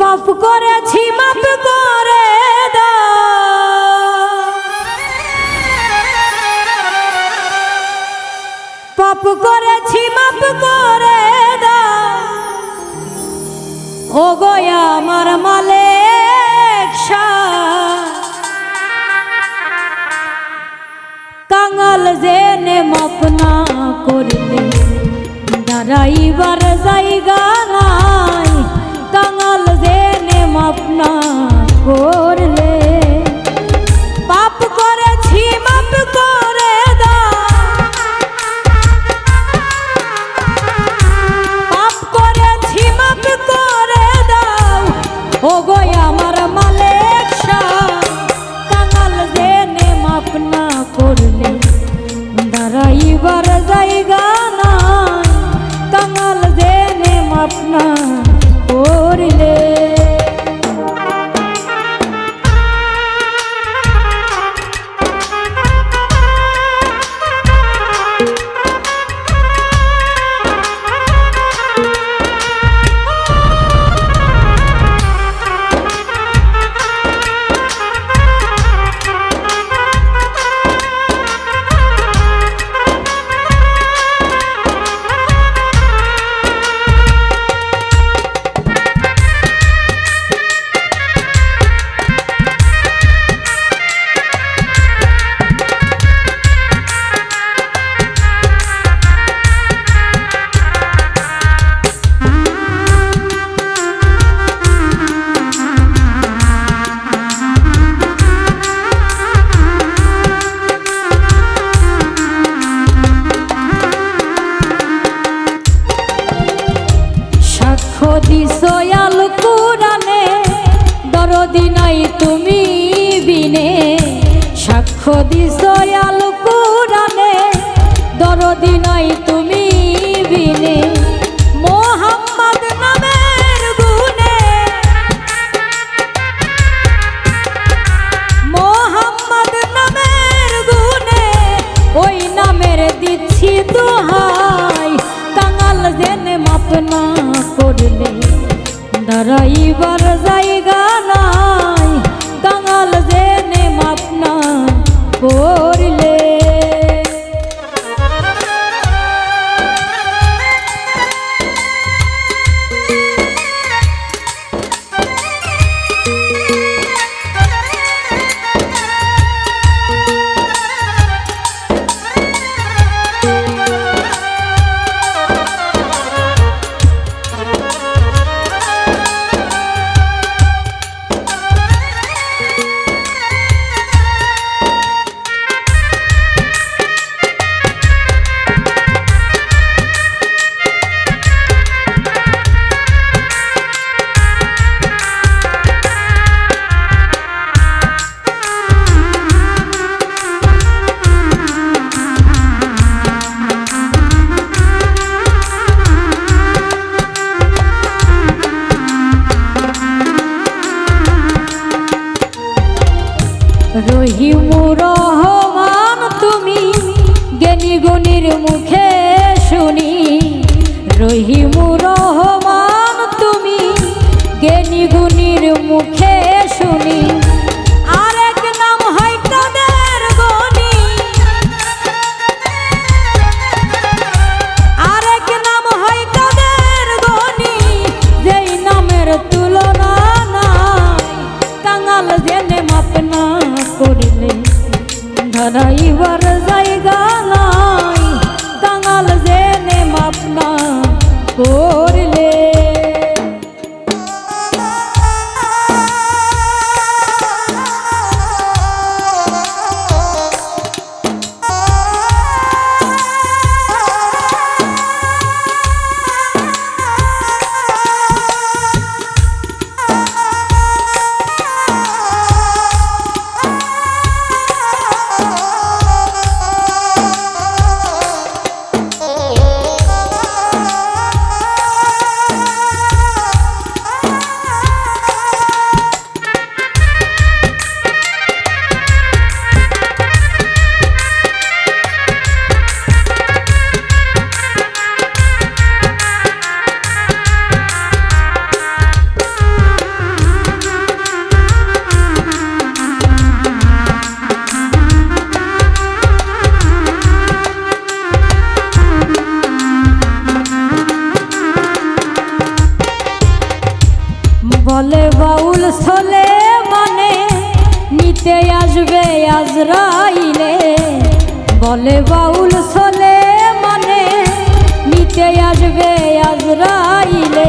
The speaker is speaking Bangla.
পাপ করেছি, মাপ করে পাপ করেছি, মাপ করে ও গয়া আমার শাহ। কাঙাল জেনে মাপনা করলে দাঁড়াইবার জায়গা নাই মাপনা করলে। পাপ করেছি, মাপ করে পাপ করেছি, মাপ করে দাও। ও গো আমার মালিক কাঙাল জেনে মাপ না করলে দাঁড়াইবার দরদি নাই তুমি বিনে সাক্ষ্য দিশয়াল কুরানে দরদি নাই তুমি দাঁড়াইবার জায়গা নাই। রহিমু রহমান তুমি জ্ঞানী গুণীর মুখে শুনি। রহিমু রহমান তুমি জ্ঞানী গুণীর আজরাইলে বলে বাউল সলে মানে নিতে আসবে আজরাইলে।